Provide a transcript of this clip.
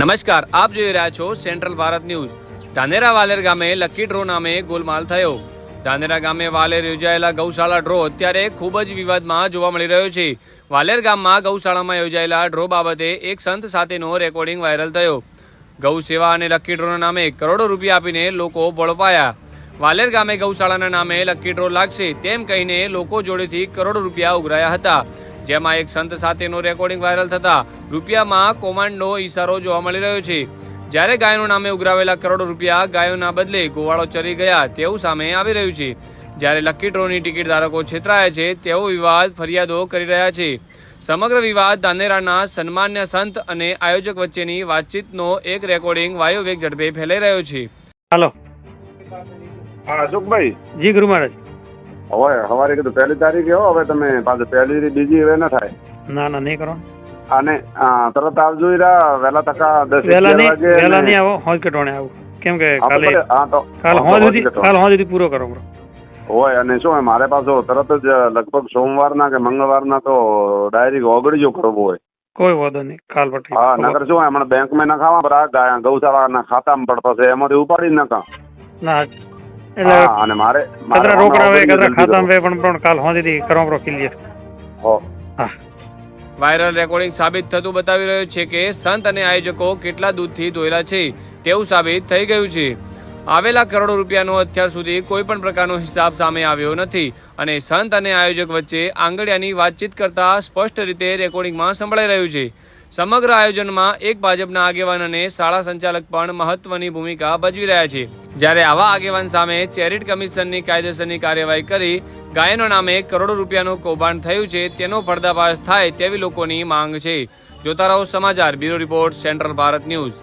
નમસ્કાર, આપ જોઈ રહ્યા છો સેન્ટ્રલ ભારત ન્યૂઝ. ધાનેરા વાલેર ગામે લકી ડ્રો નામે ગોલમાલ થયો. ધાનેરા ગામે વાલેર યોજાયેલા ગૌશાળા ડ્રો અત્યારે ખૂબ જ વિવાદમાં જોવા મળી રહ્યો છે. વાલેર ગામમાં ગૌશાળામાં યોજાયેલા ડ્રો બાબતે એક સંત સાથેનો રેકોર્ડિંગ વાયરલ થયો. ગૌ સેવા અને લકી ડ્રોના નામે કરોડો રૂપિયા આપીને લોકો બળપાયા વાલેર ગામે ગૌશાળાના નામે લકી ડ્રો લાગશે તેમ કહીને લોકો જોડેથી કરોડો રૂપિયા ઉઘરાયા હતા. જેમાં એક સંત સાથેનો રેકોર્ડિંગ વાયરલ થતા રૂપિયામાં કોમાન્ડનો ઇશારો જોવા મળી રહ્યો છે. જ્યારે ગાયનું નામે ઉઘરાવેલા કરોડો રૂપિયા ગાયોના બદલે ગોવાળો ચરી ગયા તેવું સામે આવી રહ્યું છે. જ્યારે લકી ડ્રોની ટિકિટ ધારકો છેતરાયા છે તેવો વિવાદ ફરિયાદો કરી રહ્યા છે. સમગ્ર વિવાદ ધાનેરાના સન્માન્ય સંત અને આયોજક વચ્ચેની વાતચીતનો એક રેકોર્ડિંગ વાયુવેગ ઝડપે ફેલાઈ રહ્યો છે. હાલો. હા અશોકભાઈ. જી ગુરુ મહારાજ. હવે સવારે કીધું પહેલી તારીખે હો હવે તમે પાછું પહેલી બીજી હવે ના થાય. ના ના નહીં કરો અને તરત આવજો ઈરા વહેલા તકા દસ વહેલા નહીં વહેલા નહીં આવો હોજ કટોણે આવું. કેમ કે કાલે હા તો કાલ હોજ સુધી કાલ હોજ સુધી પૂરો કરો હોય અને શું હોય મારે પાછો તરત જ લગભગ સોમવારના કે મંગળવારના તો ડાયરેક્ટ ઓગળીજો કરવો હોય. કોઈ વાંધો નહીં કાલ પછી હા નગર શું હમણાં બેંકમાં નખાવા પર આ ગૌશાળાના ખાતામાં પડતો છે એમાંથી ઉપાડી નાખા ના એટલે અને મારે કદરા રોકડા હોય કદરા ખાતામાં વે પણ પણ કાલ હોજ દી કરો પ્રો ક્લિયર હો. હા. વાયરલ રેકોર્ડિંગ સાબિત થતું બતાવી રહ્યું છે કે સંત અને આયોજકો કેટલા દૂધથી દોયલા છે તેવું સાબિત થઈ ગયું છે. આવેલા કરોડો રૂપિયાનો અત્યાર સુધી કોઈ પણ પ્રકારનો હિસાબ સામે આવ્યો નથી અને સંત અને આયોજક વચ્ચે આંગળિયાની વાતચીત કરતા સ્પષ્ટ રીતે રેકોર્ડિંગમાં સંભળાઈ રહ્યું છે. સમગ્ર આયોજનમાં એક ભાજપના આગેવાન અને શાળા સંચાલક પણ મહત્વની ભૂમિકા ભજવી રહ્યા છે. જ્યારે આવા આગેવાન સામે ચેરિટ કમિશનની કાયદેસરની કાર્યવાહી કરી ગાયનો નામે કરોડો રૂપિયાનું કૌભાંડ થયું છે તેનો પર્દાફાશ થાય તેવી લોકોની માંગ છે. જોતા રહો સમાચાર, bureau report, central Bharat news.